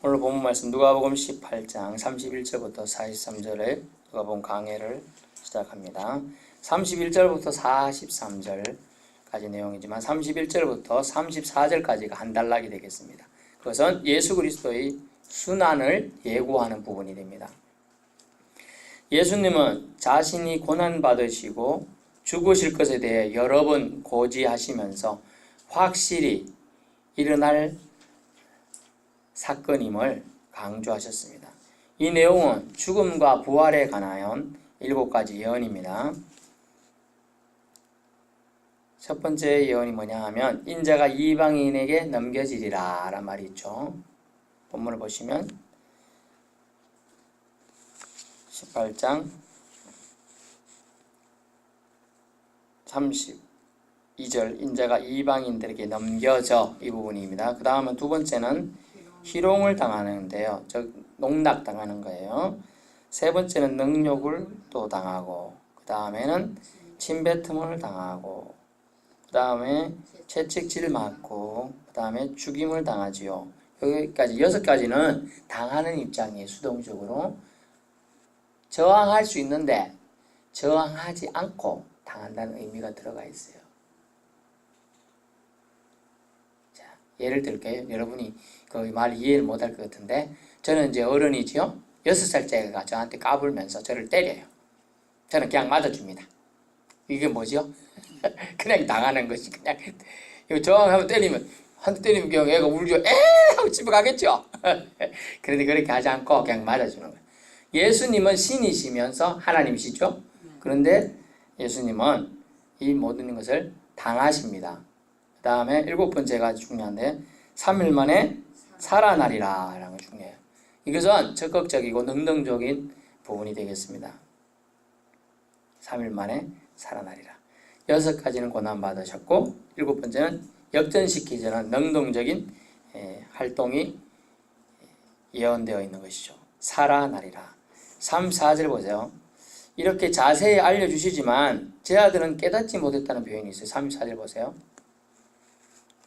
오늘 본문 말씀 누가복음 18장 31절부터 43절에 누가복음 강해를 시작합니다. 31절부터 43절까지 내용이지만 31절부터 34절까지가 한 단락이 되겠습니다. 그것은 예수 그리스도의 순환을 예고하는 부분이 됩니다. 예수님은 자신이 고난 받으시고 죽으실 것에 대해 여러 번 고지하시면서 확실히 일어날 사건임을 강조하셨습니다. 이 내용은 죽음과 부활에 관하여 일곱 가지 예언입니다. 첫 번째 예언이 뭐냐 하면 인자가 이방인에게 넘겨지리라 라는 말이 있죠. 본문을 보시면 18장 32절 인자가 이방인들에게 넘겨져 이 부분입니다. 그 다음은 두 번째는 희롱을 당하는데요. 즉 농락 당하는 거예요. 세 번째는 능욕을 또 당하고 그 다음에는 침뱉음을 당하고 그 다음에 채찍질 맞고 그 다음에 죽임을 당하지요. 여기까지 여섯 가지는 당하는 입장이에요. 수동적으로 저항할 수 있는데 저항하지 않고 당한다는 의미가 들어가 있어요. 자, 예를 들게요. 여러분이 그 말 이해를 못할 것 같은데 저는 이제 어른이지요. 여섯 살짜리가 저한테 까불면서 저를 때려요. 저는 그냥 맞아줍니다. 이게 뭐죠? 그냥 당하는 것이 그냥 저항하면 때리면 한 대 때리면 그냥 애가 울죠. 에 하고 집에 가겠죠. 그런데 그렇게 하지 않고 그냥 맞아주는 거예요. 예수님은 신이시면서 하나님이시죠. 그런데 예수님은 이 모든 것을 당하십니다. 그 다음에 일곱 번째가 중요한데 3일 만에 살아나리라 라는 게 중요해요. 이것은 적극적이고 능동적인 부분이 되겠습니다. 3일 만에 살아나리라. 여섯 가지는 고난받으셨고 일곱 번째는 역전시키자는 능동적인 에, 활동이 예언되어 있는 것이죠. 살아나리라. 3, 4절 보세요. 이렇게 자세히 알려주시지만 제 아들은 깨닫지 못했다는 표현이 있어요. 3, 4절 보세요.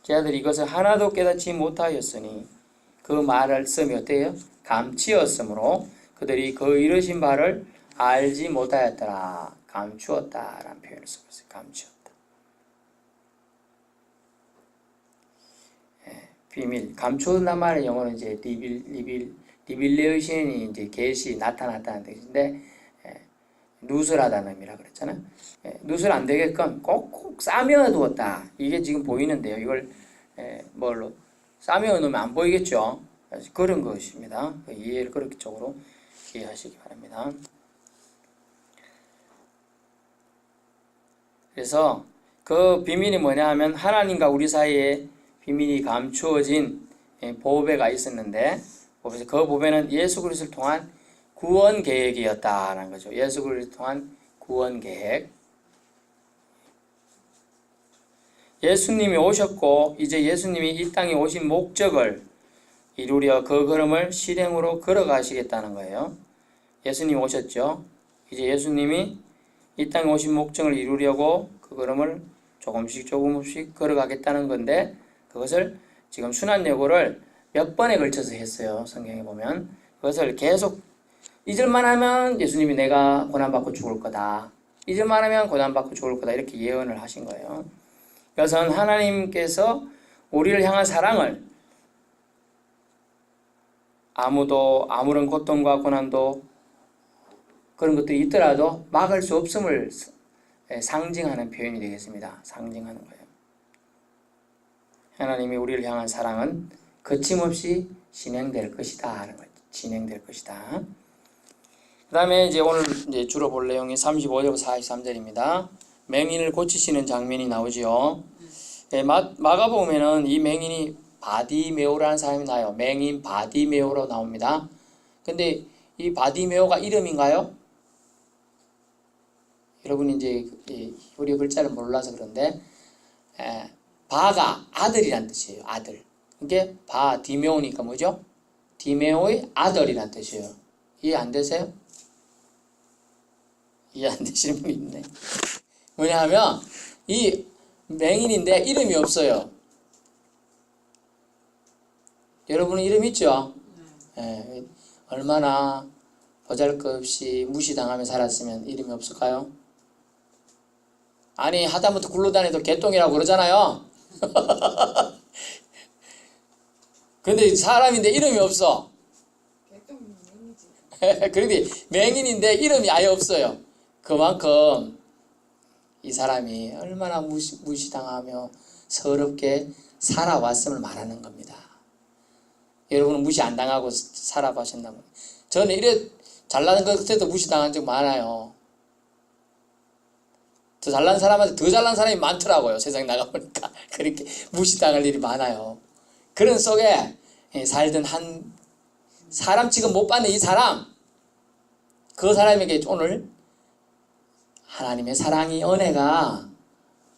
제 아들이 이것을 하나도 깨닫지 못하였으니 그 말을 쓰면 어때요? 감치었으므로 그들이 그 이르신 바를 알지 못하였더라. 감추었다라는 표현을 쓰고 있어요. 감추었다. 예, 비밀. 감추었단 말의 영어는 이제 리빌, 리빌, 리빌레이션이 이제 계시 나타났다는 뜻인데 예, 누설하다는 의미라 그랬잖아요. 예, 누설 안 되게끔 꼭꼭 싸매어 두었다. 이게 지금 보이는데요. 이걸 예, 뭘로 싸매어 놓으면 안 보이겠죠. 그런 것입니다. 그 이해를 그렇게 쪽으로 이해하시기 바랍니다. 그래서 그 비밀이 뭐냐 하면 하나님과 우리 사이에 비밀이 감추어진 예, 보배가 있었는데 그 보배는 예수 그리스도를 통한 구원 계획이었다라는 거죠. 예수 그리스도를 통한 구원 계획. 예수님이 오셨고 이제 예수님이 이 땅에 오신 목적을 이루려 그 걸음을 실행으로 걸어가시겠다는 거예요. 예수님 오셨죠. 이제 예수님이 이 땅에 오신 목적을 이루려고 그 걸음을 조금씩 조금씩 걸어가겠다는 건데 그것을 지금 순환여고를 몇 번에 걸쳐서 했어요. 성경에 보면 그것을 계속 잊을만 하면 예수님이 내가 고난받고 죽을 거다. 잊을만 하면 고난받고 죽을 거다. 이렇게 예언을 하신 거예요. 그것은 하나님께서 우리를 향한 사랑을 아무도 아무런 고통과 고난도 그런 것들이 있더라도 막을 수 없음을 상징하는 표현이 되겠습니다. 상징하는 거예요. 하나님이 우리를 향한 사랑은 거침없이 진행될 것이다. 진행될 것이다. 그 다음에 이제 오늘 이제 주로 볼 내용이 35절부터 43절입니다. 맹인을 고치시는 장면이 나오지요. 예, 마, 마가복음에는 이 맹인이 바디메오라는 사람이 나요. 맹인 바디메오로 나옵니다. 근데 이 바디메오가 이름인가요? 여러분이 이제 이 우리 글자를 몰라서 그런데 에, 바가 아들이란 뜻이에요. 아들. 이게 바 디메오니까 뭐죠? 디메오의 아들이란 뜻이에요. 이해 안 되세요? 이해 안 되시는 분이 있네. 뭐냐하면 이 맹인인데 이름이 없어요. 여러분은 이름 있죠? 예, 얼마나 보잘것없이 무시당하며 살았으면 이름이 없을까요? 아니 하다못해 굴러다니도 개똥이라고 그러잖아요. 근데 사람인데 이름이 없어. 그런데 맹인인데 이름이 아예 없어요. 그만큼 이 사람이 얼마나 무시, 무시당하며 서럽게 살아왔음을 말하는 겁니다. 여러분은 무시 안 당하고 살아보셨나요? 저는 이래 잘나는 것 같아도 무시당한 적 많아요. 더 잘난 사람한테 더 잘난 사람이 많더라고요. 세상 나가보니까. 그렇게 무시당할 일이 많아요. 그런 속에 살던 한 사람 지금 못 받는 이 사람 그 사람에게 오늘 하나님의 사랑이 은혜가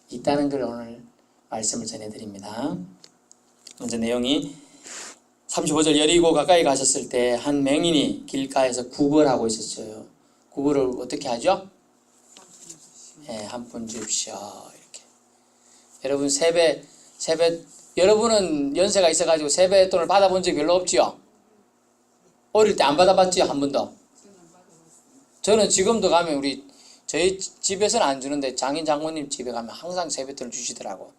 있다는 걸 오늘 말씀을 전해드립니다. 먼저 내용이 35절 여리고 가까이 가셨을 때 한 맹인이 길가에서 구걸하고 있었어요. 구걸을 어떻게 하죠? 예, 한푼 주십시오. 이렇게. 여러분 세배 세배 여러분은 연세가 있어가지고 세배 돈을 받아본 적이 별로 없지요? 어릴 때 안 받아봤지요 한 번도? 저는 지금도 가면 우리 저희 집에서는 안 주는데 장인 장모님 집에 가면 항상 세뱃돈을 주시더라고.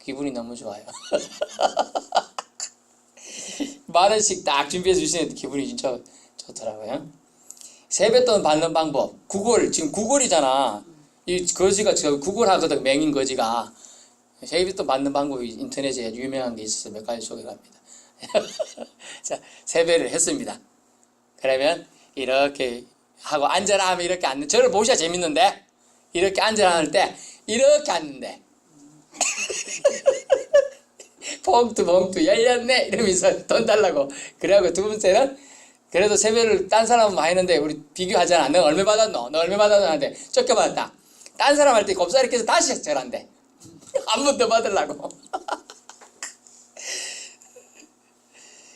기분이 너무 좋아요. 만 원씩 딱 준비해 주시는 기분이 진짜 좋더라고요. 세뱃돈 받는 방법. 구글 지금 구글이잖아. 이 거지가 저 구글 하거든 맹인 거지가. 세뱃돈 받는 방법이 인터넷에 유명한 게 있어서 몇 가지 소개합니다. 자 세배를 했습니다. 그러면 이렇게 하고 앉아라 하면 이렇게 앉는 저를 보셔야 재밌는데 이렇게 앉아라 할 때 이렇게 앉는데. 봉투 봉투 열렸네 이러면서 돈 달라고. 그래갖고 두 번째는 그래도 세배를 딴 사람은 많이 했는데 우리 비교하잖아. 너 얼마 받았노? 너 얼마 받았노? 하는데 쫓겨받았다. 딴 사람 할 때 곱살이 껴서 다시 절한대 한 번 더 받으려고.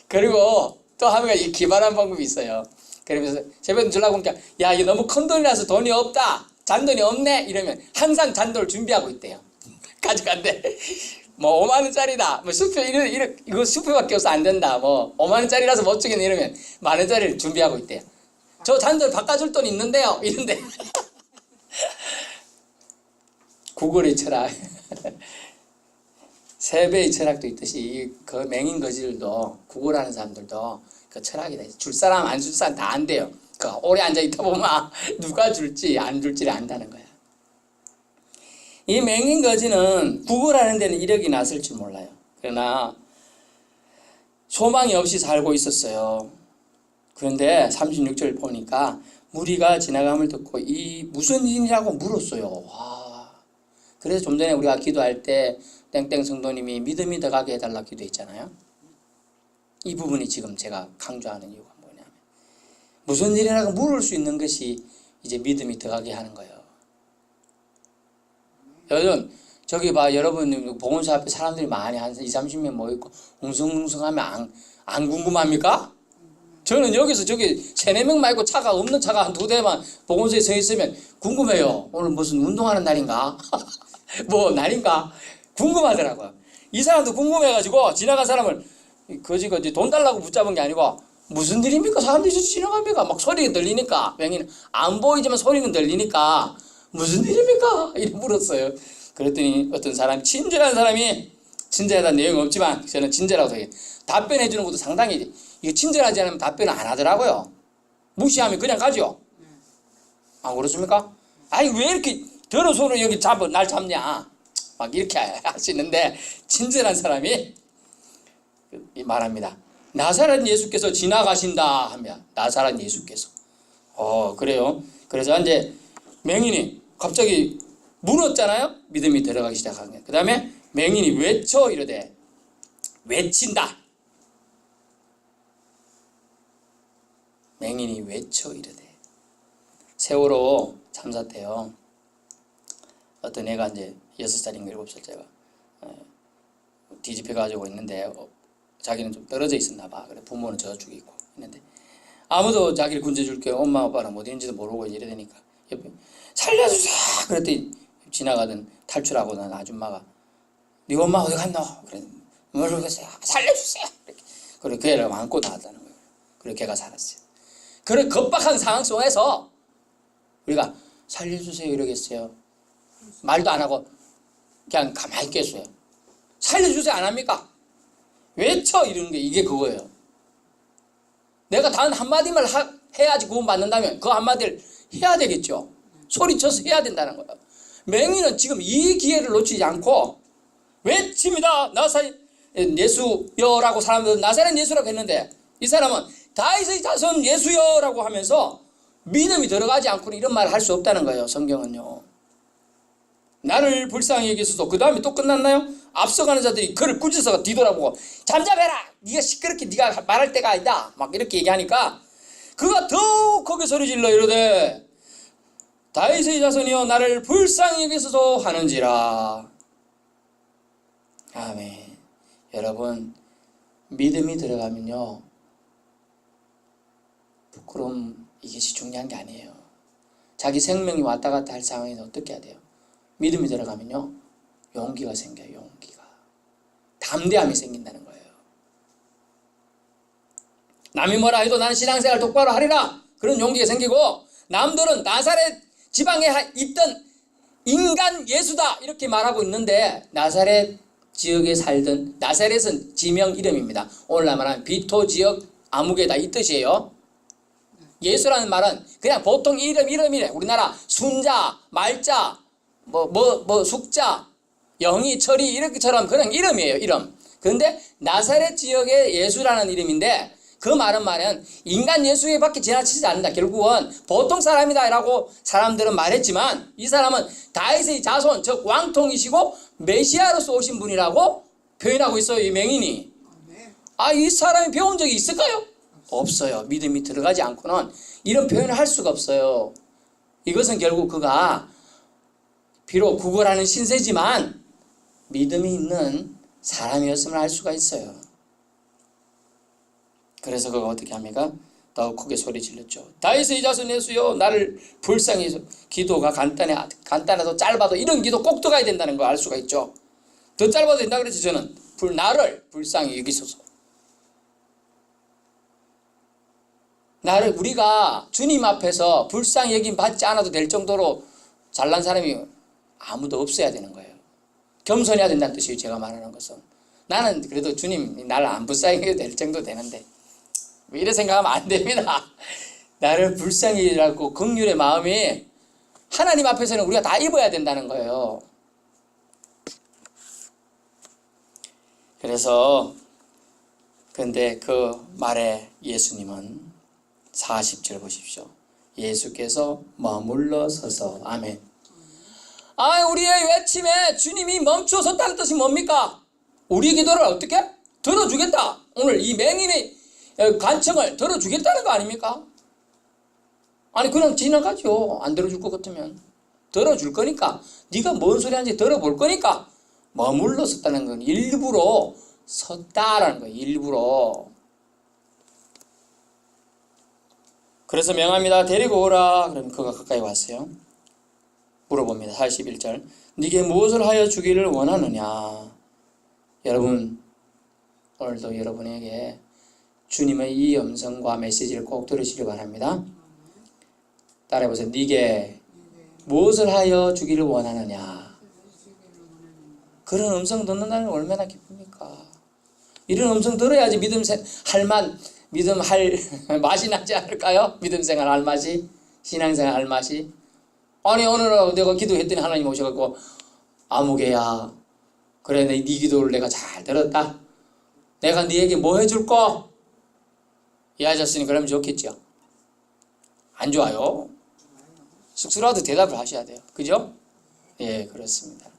그리고 또 하면 이 기발한 방법이 있어요 그러면서 세뱃돈 주려고 하니까 야 이게 너무 큰 돈이라서 돈이 없다. 잔돈이 없네. 이러면 항상 잔돈을 준비하고 있대요. 가져간대. 뭐 5만 원짜리다. 뭐 수표 이런 이런 이거 수표밖에 없어. 안 된다. 뭐 5만 원짜리라서 못 주겠네. 이러면 만 원짜리를 준비하고 있대요 저 잔돈 바꿔줄 돈 있는데요. 이런데. 구글의 철학. 세배의 철학도 있듯이 이그 맹인 거지들도 구걸하는 사람들도 그 철학이다. 줄 사람 안 줄 사람 다 안 돼요. 그 오래 앉아 있다 보면 누가 줄지 안 줄지를 안다는 거야. 이 맹인 거지는 구걸하는 데는 이력이 났을 줄 몰라요. 그러나 소망이 없이 살고 있었어요. 그런데 36절 보니까 무리가 지나감을 듣고 이 무슨 일이라고 물었어요. 와. 그래서 좀 전에 우리가 기도할 때 땡땡 성도님이 믿음이 더 가게 해달라 기도했잖아요. 이 부분이 지금 제가 강조하는 이유가 뭐냐면 무슨 일이라고 물을 수 있는 것이 이제 믿음이 더가게 하는 거예요. 요즘 저기 봐 여러분 보건소 앞에 사람들이 많이 한 2, 30명 모여있고 웅성웅성하면 안, 안 궁금합니까? 저는 여기서 저기 세네 명 말고 차가 없는 차가 한 두 대만 보건소에 서 있으면 궁금해요. 오늘 무슨 운동하는 날인가? 뭐 날인가? 궁금하더라고요. 이 사람도 궁금해가지고 지나간 사람을 이제 돈 달라고 붙잡은 게 아니고 무슨 일입니까? 사람들이 저 지나갑니까? 막 소리가 들리니까 맹이는 안 보이지만 소리는 들리니까 무슨 일입니까? 이렇게 물었어요. 그랬더니 어떤 사람이 친절한 사람이 친절하다는 내용은 없지만 저는 친절하고 답변해 주는 것도 상당히 이거 친절하지 않으면 답변을 안 하더라고요. 무시하면 그냥 가죠. 안 그렇습니까? 아니 왜 이렇게 더러운 손으로 여기 잡아 날 잡냐? 막 이렇게 하시는데 친절한 사람이 말합니다. 나사렛 예수께서 지나가신다 하면 나사렛 예수께서 어 그래요. 그래서 이제 맹인이 갑자기 물었잖아요. 믿음이 들어가기 시작한 거예요. 그 다음에 맹인이 외쳐 이러되 외친다. 맹인이 외쳐 이러되 세월호 참사 때요. 어떤 애가 이제 여섯 살인가 일곱 살짜리가 어, 뒤집혀 가지고 있는데 어, 자기는 좀 떨어져 있었나 봐. 그래 부모는 저쪽에 있고 있는데 아무도 자기를 군져줄 게 엄마 아빠는 뭐 어디인지도 모르고 이래 되니까 옆에 살려주세요. 그랬더니 지나가던 탈출하고 난 아줌마가 네 엄마 어디 갔노? 그래 모르겠어요. 살려주세요. 이렇게. 그래 그 애를 안고 나왔다는 거예요. 그리고 걔가 살았어요. 그런 급박한 상황 속에서 우리가 살려주세요 이러겠어요. 말도 안 하고 그냥 가만히 있겠어요. 살려주세요 안 합니까? 외쳐 이러는 게 이게 그거예요. 내가 단 한마디만 하- 해야지 구원받는다면 그 한마디를 해야 되겠죠. 소리쳐서 해야 된다는 거예요. 맹인은 지금 이 기회를 놓치지 않고 외칩니다. 나사렛 예수여라고 사람들은 나사렛 예수라고 했는데 이 사람은 다윗의 자손 예수여라고 하면서 믿음이 들어가지 않고는 이런 말을 할 수 없다는 거예요. 성경은요. 나를 불쌍히 여기소서 그 다음에 또 끝났나요? 앞서가는 자들이 그를 꾸짖어서 뒤돌아보고 잠잠해라! 네가 시끄럽게 네가 말할 때가 아니다! 막 이렇게 얘기하니까 그가 더욱 크게 소리 질러 이러되 다윗의 자손이여 나를 불쌍히 여기소서 하는지라. 아멘. 여러분 믿음이 들어가면요 부끄러움 이것이 중요한 게 아니에요. 자기 생명이 왔다 갔다 할 상황에서 어떻게 해야 돼요? 믿음이 들어가면요 용기가 생겨요 담대함이 생긴다는 거예요. 남이 뭐라 해도 나는 신앙생활 똑바로 하리라. 그런 용기가 생기고 남들은 나사렛 지방에 하- 있던 인간 예수다 이렇게 말하고 있는데 나사렛 지역에 살던 나사렛은 지명 이름입니다. 오늘날 말하면 비토 지역 아무개다 이 뜻이에요. 예수라는 말은 그냥 보통 이름 이름이래. 우리나라 순자, 말자, 뭐 뭐뭐 숙자, 영희, 철이 이렇게처럼 그런 이름이에요. 이름. 그런데 나사렛 지역의 예수라는 이름인데 그 말은 말은 인간 예수에 밖에 지나치지 않는다. 결국은 보통 사람이다 라고 사람들은 말했지만 이 사람은 다윗의 자손, 즉 왕통이시고 메시아로서 오신 분이라고 표현하고 있어요. 이 맹인이. 아, 이 사람이 배운 적이 있을까요? 없어요. 믿음이 들어가지 않고는 이런 표현을 할 수가 없어요. 이것은 결국 그가 비록 구걸하는 신세지만 믿음이 있는 사람이었음을 알 수가 있어요. 그래서 그가 어떻게 합니까? 더욱 크게 소리 질렀죠. 다윗의 자손 예수여 나를 불쌍히 기도가 간단해 간단해도 짧아도 이런 기도 꼭 들어가야 된다는 걸 알 수가 있죠. 더 짧아도 된다 그랬지 저는 불 나를 불쌍히 여기소서. 나를 우리가 주님 앞에서 불쌍히 여김 받지 않아도 될 정도로 잘난 사람이 아무도 없어야 되는 거예요. 겸손해야 된다는 뜻이에요. 제가 말하는 것은. 나는 그래도 주님 나를 안 불쌍히 될 정도 되는데 뭐 이래 생각하면 안 됩니다. 나를 불쌍히 여기라고 긍휼의 마음이 하나님 앞에서는 우리가 다 입어야 된다는 거예요. 그래서 근데 그 말에 예수님은 40절 보십시오. 예수께서 머물러 서서 아멘. 아, 우리의 외침에 주님이 멈춰 섰다는 뜻이 뭡니까? 우리 기도를 어떻게 들어주겠다. 오늘 이 맹인의 간청을 들어주겠다는 거 아닙니까? 아니 그냥 지나가죠. 안 들어줄 것 같으면 들어줄 거니까 네가 뭔 소리 하는지 들어볼 거니까 머물러 섰다는 건 일부러 섰다라는 거예요. 일부러 그래서 명합니다. 데리고 오라. 그럼 그가 가까이 왔어요. 물어봅니다. 41절. 네게 무엇을 하여 주기를 원하느냐? 여러분 오늘도 여러분에게 주님의 이 음성과 메시지를 꼭 들으시기 바랍니다. 따라해보세요. 네게 무엇을 하여 주기를 원하느냐? 그런 음성 듣는다는 게 얼마나 기쁩니까? 이런 음성 들어야지 믿음 생- 할 만, 믿음 할 맛이 나지 않을까요? 믿음 생활 할 맛이? 신앙 생활 할 맛이? 아니, 오늘 내가 기도했더니 하나님 오셔갖고, 아무개야. 그래, 내, 네 기도를 내가 잘 들었다. 내가 네에게 뭐 해줄 거? 이 아저씨는 그러면 좋겠죠? 안 좋아요? 쑥스러워도 대답을 하셔야 돼요. 그죠? 예, 그렇습니다.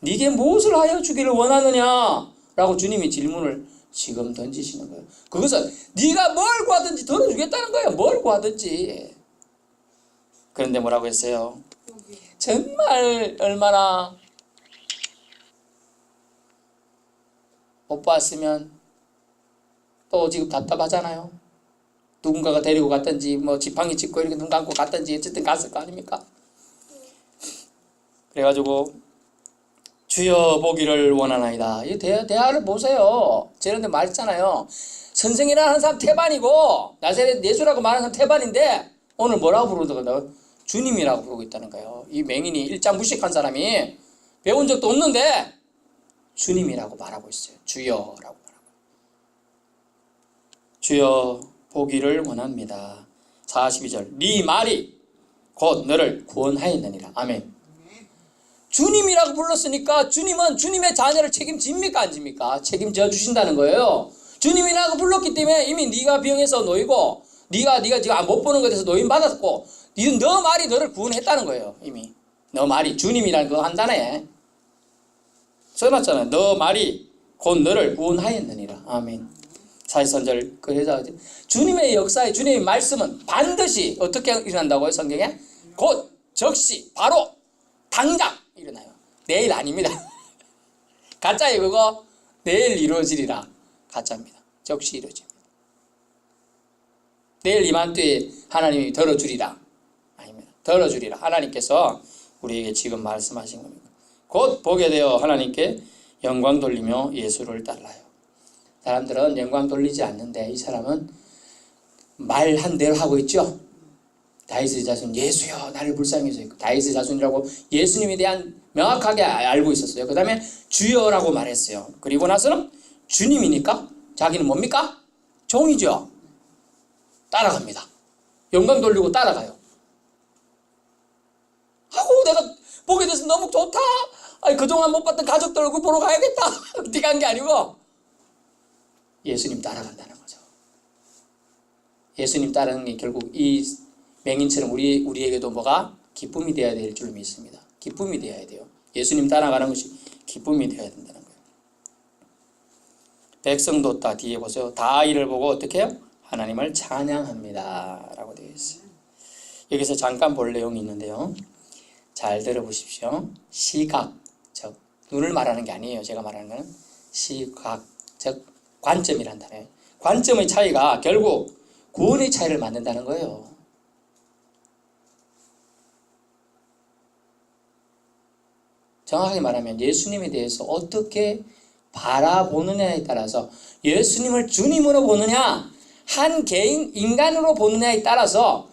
네게 무엇을 하여 주기를 원하느냐? 라고 주님이 질문을 지금 던지시는 거예요. 그것은 네가 뭘 구하든지 들어주겠다는 거예요. 뭘 구하든지. 그런데 뭐라고 했어요? 정말 얼마나 못 봤으면 또 지금 답답하잖아요. 누군가가 데리고 갔든지 뭐 지팡이 짚고 이렇게 눈 감고 갔든지 어쨌든 갔을 거 아닙니까? 그래가지고 주여 보기를 원하나이다. 이 대, 대화를 보세요. 저런데 말했잖아요. 선생이라 하는 사람 태반이고 나사렛 예수라고 말하는 사람 태반인데 오늘 뭐라고 부르는가? 주님이라고 부르고 있다는 거예요. 이 맹인이 일장 무식한 사람이 배운 적도 없는데 주님이라고 말하고 있어요. 주여라고 말하고. 주여 보기를 원합니다. 42절 네 말이 곧 너를 구원하였느니라. 아멘. 주님이라고 불렀으니까 주님은 주님의 자녀를 책임집니까 안 집니까? 책임져 주신다는 거예요. 주님이라고 불렀기 때문에 이미 네가 병에서 놓이고 네가 네가 지금 못 보는 것에 대해서 노임 받았고 네, 너 말이 너를 구원했다는 거예요. 이미 너 말이 주님이라는 거 한다네. 써놨잖아. 너 말이 곧 너를 구원하였느니라. 아멘. 43절 그래서 주님의 역사에 주님의 말씀은 반드시 어떻게 일어난다고요? 성경에 곧 적시 바로 당장 일어나요. 내일 아닙니다. 가짜예요 그거 내일 이루어지리라 가짜입니다. 적시 이루어집니다. 내일 이맘때에 하나님이 아닙니다. 덜어주리라 하나님께서 우리에게 지금 말씀하신 겁니다. 곧 보게 되어 하나님께 영광 돌리며 예수를 따라요. 사람들은 영광 돌리지 않는데 이 사람은 말 한 대로 하고 있죠. 다윗의 자손 예수여 나를 불쌍히 여기소 다윗의 자손이라고 예수님에 대한 명확하게 알고 있었어요. 그 다음에 주여라고 말했어요. 그리고 나서는 주님이니까 자기는 뭡니까? 종이죠. 따라갑니다. 영광 돌리고 따라가요. 하고 내가 보게 돼서 너무 좋다. 아니 그동안 못 봤던 가족들 얼굴 보러 가야겠다. 어디 간 게 아니고 예수님 따라간다는 거죠. 예수님 따르는 게 결국 이 맹인처럼 우리 우리에게도 뭐가 기쁨이 되어야 될 줄 믿습니다. 기쁨이 되어야 돼요. 예수님 따라가는 것이 기쁨이 되어야 된다는 거예요. 백성도 다 뒤에 보세요. 다 이를 보고 어떻게 해요? 하나님을 찬양합니다 라고 되어 있어요. 여기서 잠깐 볼 내용이 있는데요. 잘 들어보십시오. 시각, 즉 눈을 말하는 게 아니에요. 제가 말하는 거는 시각, 즉 관점이란 단어예요. 관점의 차이가 결국 구원의 차이를 만든다는 거예요. 정확하게 말하면 예수님에 대해서 어떻게 바라보느냐에 따라서 예수님을 주님으로 보느냐 한 개인 인간으로 보느냐에 따라서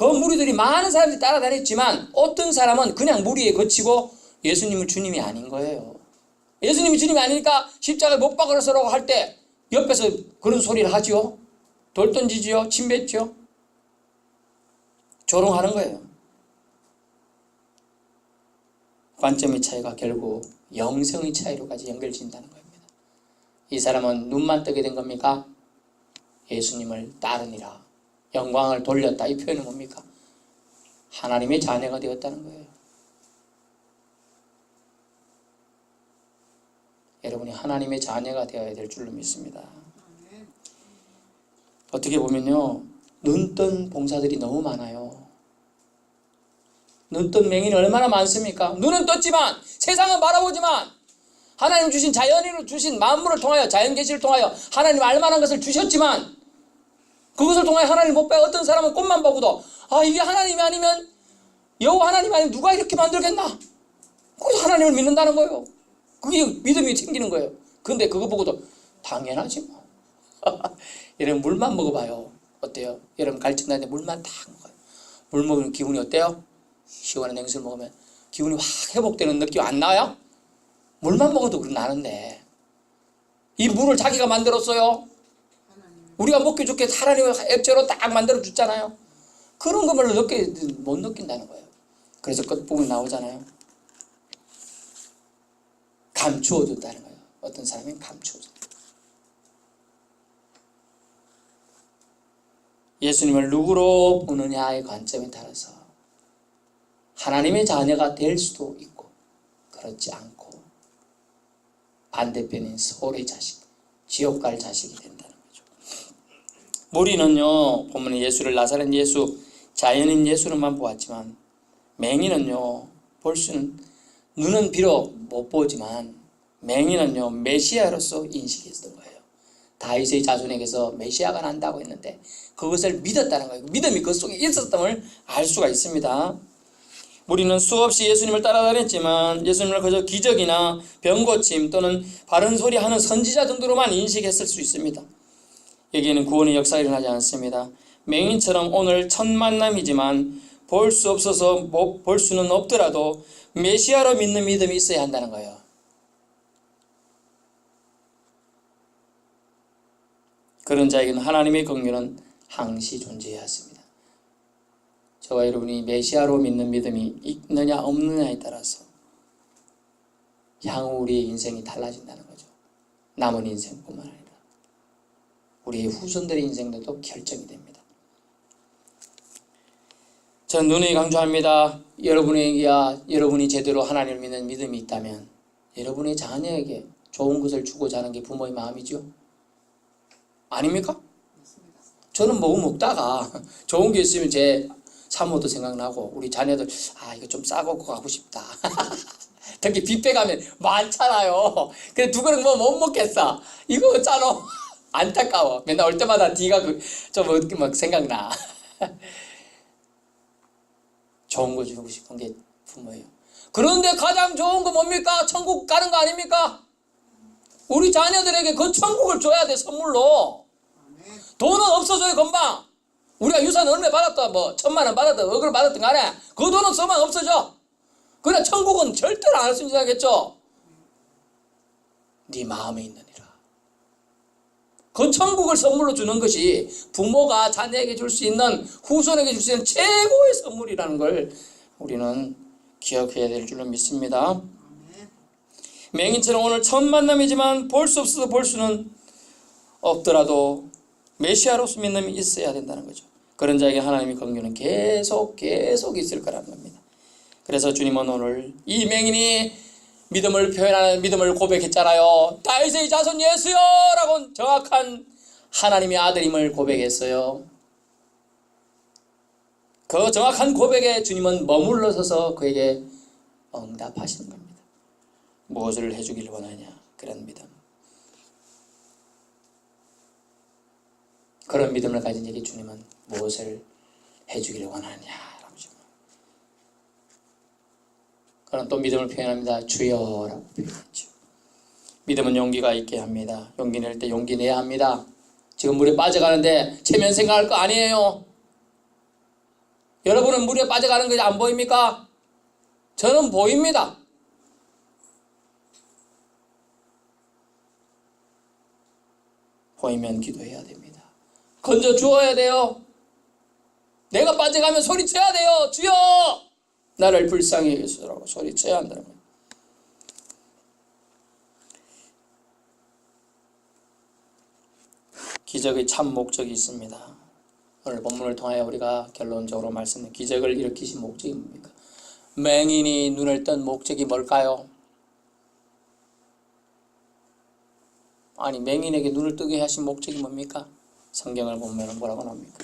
그 무리들이 많은 사람들이 따라다녔지만 어떤 사람은 그냥 무리에 거치고 예수님은 주님이 아닌 거예요. 예수님이 주님이 아니니까 십자가에 못 박으라고 할 때 옆에서 그런 소리를 하지요. 돌 던지지요. 침 뱉죠. 조롱하는 거예요. 관점의 차이가 결국 영성의 차이로까지 연결된다는 겁니다. 이 사람은 눈만 뜨게 된 겁니까? 예수님을 따르니라. 영광을 돌렸다. 이 표현은 뭡니까? 하나님의 자녀가 되었다는 거예요. 여러분이 하나님의 자녀가 되어야 될 줄로 믿습니다. 어떻게 보면요. 눈뜬 봉사들이 너무 많아요. 눈뜬 맹인이 얼마나 많습니까? 눈은 떴지만 세상은 바라보지만 하나님 주신 자연으로 주신 만물을 통하여 자연 계시를 통하여 하나님 알만한 것을 주셨지만 그것을 통하여 하나님 못 봐요. 어떤 사람은 꽃만 보고도 아 이게 하나님이 아니면 여호와 하나님 아니면 누가 이렇게 만들겠나? 그래서 하나님을 믿는다는 거예요. 그게 믿음이 생기는 거예요. 근데 그거 보고도 당연하지 뭐. 여러분 물만 먹어봐요. 어때요? 여러분 갈증 나는데 물만 딱 먹어요. 물 먹으면 기분이 어때요? 시원한 냉수를 먹으면 기분이 확 회복되는 느낌 안 나요? 물만 먹어도 그런 나는데 이 물을 자기가 만들었어요. 우리가 먹기 좋게 하나님의 액체로 딱 만들어 줬잖아요. 그런 거 별로 느끼, 못 느낀다는 거예요. 그래서 끝부분 나오잖아요. 감추어 줬다는 거예요. 어떤 사람은 감추어 줬다. 예수님을 누구로 보느냐의 관점에 따라서 하나님의 자녀가 될 수도 있고 그렇지 않고 반대편인 서울의 자식, 지옥 갈 자식이 거죠. 무리는요 보면 예수를 나사렛 예수, 자연인 예수로만 보았지만 맹인은요 볼 수는 눈은 비록 못 보지만 맹인은요 메시아로서 인식했던 거예요. 다윗의 자손에게서 메시아가 난다고 했는데 그것을 믿었다는 거예요. 믿음이 그 속에 있었음을 알 수가 있습니다. 우리는 수없이 예수님을 따라다녔지만 예수님을 그저 기적이나 병고침 또는 바른 소리 하는 선지자 정도로만 인식했을 수 있습니다. 여기에는 구원의 역사가 일어나지 않습니다. 맹인처럼 오늘 첫 만남이지만 볼 수 없어서 못 볼 수는 없더라도 메시아로 믿는 믿음이 있어야 한다는 거예요. 그런 자에게는 하나님의 긍휼은 항시 존재해야 합니다. 저와 여러분이 메시아로 믿는 믿음이 있느냐 없느냐에 따라서 향후 우리의 인생이 달라진다는 거죠. 남은 인생뿐만 아니라 우리의 후손들의 인생들도 결정이 됩니다. 저는 누누이 강조합니다. 여러분에게야 여러분이 제대로 하나님을 믿는 믿음이 있다면 여러분의 자녀에게 좋은 것을 주고자 하는 게 부모의 마음이죠. 아닙니까? 저는 뭐 먹다가 좋은 게 있으면 제 사모도 생각나고 우리 자녀들 아 이거 좀 싸고 가고 싶다. 특히 뷔페 가면 많잖아요. 근데 두 그릇 뭐 못 먹겠어. 이거 짜노 안타까워. 맨날 올 때마다 뒤가 그좀막 생각나. 좋은 거 주고 싶은 게 부모예요. 그런데 가장 좋은 거 뭡니까? 천국 가는 거 아닙니까? 우리 자녀들에게 그 천국을 줘야 돼 선물로. 돈은 없어져요 금방. 우리가 유산 얼마 받았다 뭐 천만 원 받았다 억을 받았든 간에 그 돈은 써만 없어져. 그러나 천국은 절대로 안 할 수 있겠죠. 네 마음에 있느니라. 그 천국을 선물로 주는 것이 부모가 자녀에게 줄 수 있는 후손에게 줄 수 있는 최고의 선물이라는 걸 우리는 기억해야 될 줄로 믿습니다. 맹인처럼 오늘 첫 만남이지만 볼 수 없어도 볼 수는 없더라도 메시아로서 믿음이 있어야 된다는 거죠. 그런 자에게 하나님의 긍휼은 계속 계속 있을 거라는 겁니다. 그래서 주님은 오늘 이 맹인이 믿음을 표현하는 믿음을 고백했잖아요. 다윗의 자손 예수여 라고 정확한 하나님의 아들임을 고백했어요. 그 정확한 고백에 주님은 머물러 서서 그에게 응답하시는 겁니다. 무엇을 해주길 원하냐 그런 믿음. 그런 믿음을 가진 자에게 주님은 무엇을 해주기를 원하냐라고 죠 그는 또 믿음을 표현합니다. 주여라고 표현했죠. 믿음은 용기가 있게 합니다. 용기 낼 때 용기 내야 합니다. 지금 물에 빠져가는데 체면 생각할 거 아니에요. 여러분은 물에 빠져가는 것이 안 보입니까? 저는 보입니다. 보이면 기도해야 됩니다. 건져 주어야 돼요. 내가 빠져가면 소리쳐야 돼요. 주여! 나를 불쌍히 여기소라고 소리쳐야 한다는 거예요. 기적의 참 목적이 있습니다. 오늘 본문을 통하여 우리가 결론적으로 말씀드린 기적을 일으키신 목적이 뭡니까? 맹인이 눈을 뜬 목적이 뭘까요? 아니 맹인에게 눈을 뜨게 하신 목적이 뭡니까? 성경을 보면 뭐라고 나옵니까?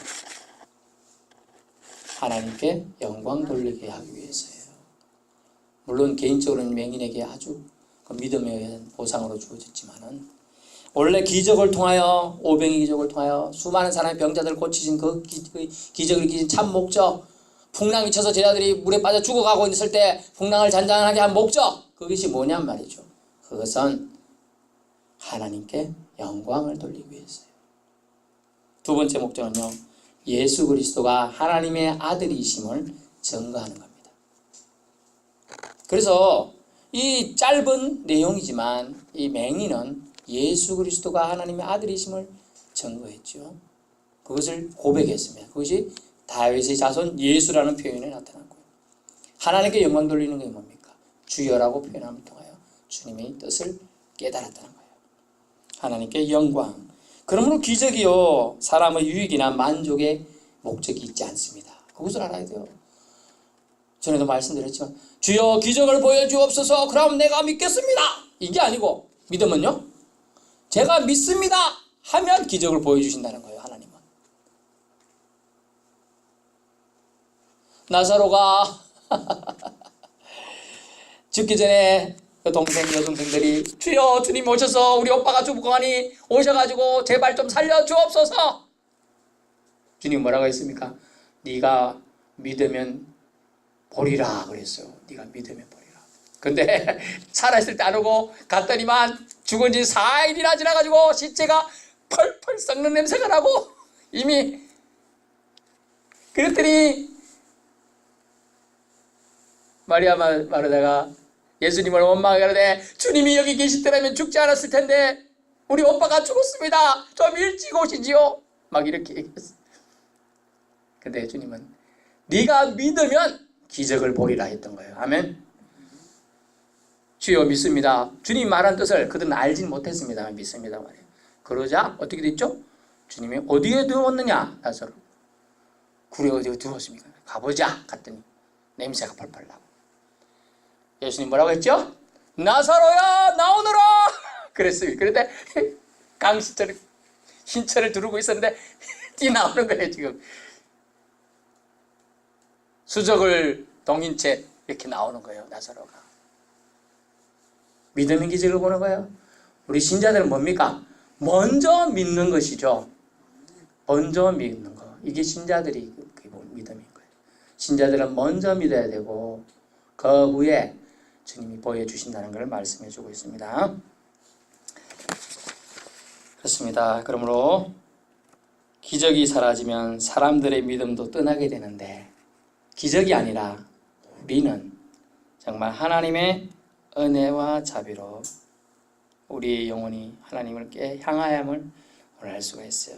하나님께 영광 돌리게 하기 위해서예요. 물론 개인적으로는 맹인에게 아주 그 믿음에 의한 보상으로 주어졌지만은 원래 기적을 통하여 오병이 기적을 통하여 수많은 사람의 병자들을 고치신 그, 기, 그 기적을 일으키신 참 목적 풍랑이 쳐서 제자들이 물에 빠져 죽어가고 있을 때 풍랑을 잔잔하게 한 목적 그것이 뭐냔 말이죠. 그것은 하나님께 영광을 돌리기 위해서요. 두 번째 목적은요. 예수 그리스도가 하나님의 아들이심을 증거하는 겁니다. 그래서 이 짧은 내용이지만 이 맹인은 예수 그리스도가 하나님의 아들이심을 증거했죠. 그것을 고백했습니다. 그것이 다윗의 자손 예수라는 표현에 나타났고요. 하나님께 영광 돌리는 게 뭡니까? 주여라고 표현함을 통하여 주님의 뜻을 깨달았다는 거예요. 하나님께 영광. 그러므로 기적이요 사람의 유익이나 만족의 목적이 있지 않습니다. 그것을 알아야 돼요. 전에도 말씀드렸지만 주여 기적을 보여주옵소서 그럼 내가 믿겠습니다. 이게 아니고 믿음은요. 제가 믿습니다 하면 기적을 보여주신다는 거예요. 하나님은. 나사로가 죽기 전에 그 동생 여동생들이 주여 주님 오셔서 우리 오빠가 죽고가니 오셔가지고 제발 좀 살려 주옵소서. 주님 뭐라고 했습니까? 네가 믿으면 보리라 그랬어요. 네가 믿으면 보리라. 근데 살아있을 때 안 오고 갔더니만 죽은 지 4일이나 지나가지고 시체가 펄펄 썩는 냄새가 나고 이미 그랬더니 마리아 마- 마르다가 예수님을 원망하게 하되 주님이 여기 계시더라면 죽지 않았을 텐데 우리 오빠가 죽었습니다. 좀 일찍 오시지요. 막 이렇게 얘기했어. 근데 예수님은 네가 믿으면 기적을 보리라 했던 거예요. 아멘. 주여 믿습니다. 주님 말한 뜻을 그들은 알진 못했습니다만 믿습니다 말이에요. 그러자 어떻게 됐죠? 주님이 어디에 두었느냐 나사로 굴에 어디에 두었습니까? 가보자 갔더니 냄새가 펄펄 나고 예수님 뭐라고 했죠? 나사로야 나오너라 그랬어요. 그런데 강신철 흰철을 두르고 있었는데 뛰 나오는 거예요 지금 수적을 동인 채 이렇게 나오는 거예요 나사로가 믿음의 기적을 보는 거예요. 우리 신자들은 뭡니까? 먼저 믿는 것이죠. 먼저 믿는 거. 이게 신자들이 믿음인 거예요. 신자들은 먼저 믿어야 되고 그 후에 주님이 보여주신다는 것을 말씀해 주고 있습니다. 그렇습니다. 그러므로 기적이 사라지면 사람들의 믿음도 떠나게 되는데 기적이 아니라 우리는 정말 하나님의 은혜와 자비로 우리의 영혼이 하나님을 깨 향하ям을 오늘 알 수가 있어요.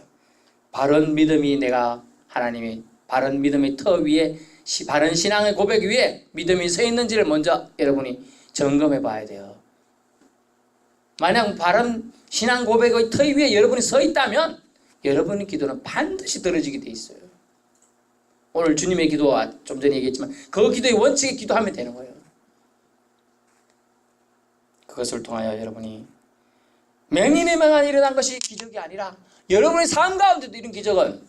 바른 믿음이 내가 하나님의 바른 믿음의 터 위에 시- 바른 신앙의 고백 위에 믿음이 서 있는지를 먼저 여러분이 점검해 봐야 돼요. 만약 바른 신앙 고백의 터 위에 여러분이 서 있다면 여러분의 기도는 반드시 들어지게 돼 있어요. 오늘 주님의 기도와 좀 전에 얘기했지만 그 기도의 원칙에 기도하면 되는 거예요. 그것을 통하여 여러분이 맹인의 명안 일어난 것이 기적이 아니라 여러분의 삶 가운데도 이런 기적은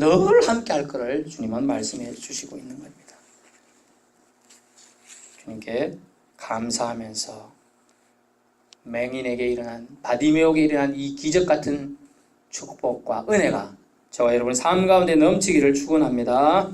늘 함께 할 것을 주님은 말씀해 주시고 있는 겁니다. 주님께 감사하면서 맹인에게 일어난 바디메오에게 일어난 이 기적 같은 축복과 은혜가 저와 여러분의 삶 가운데 넘치기를 축원합니다.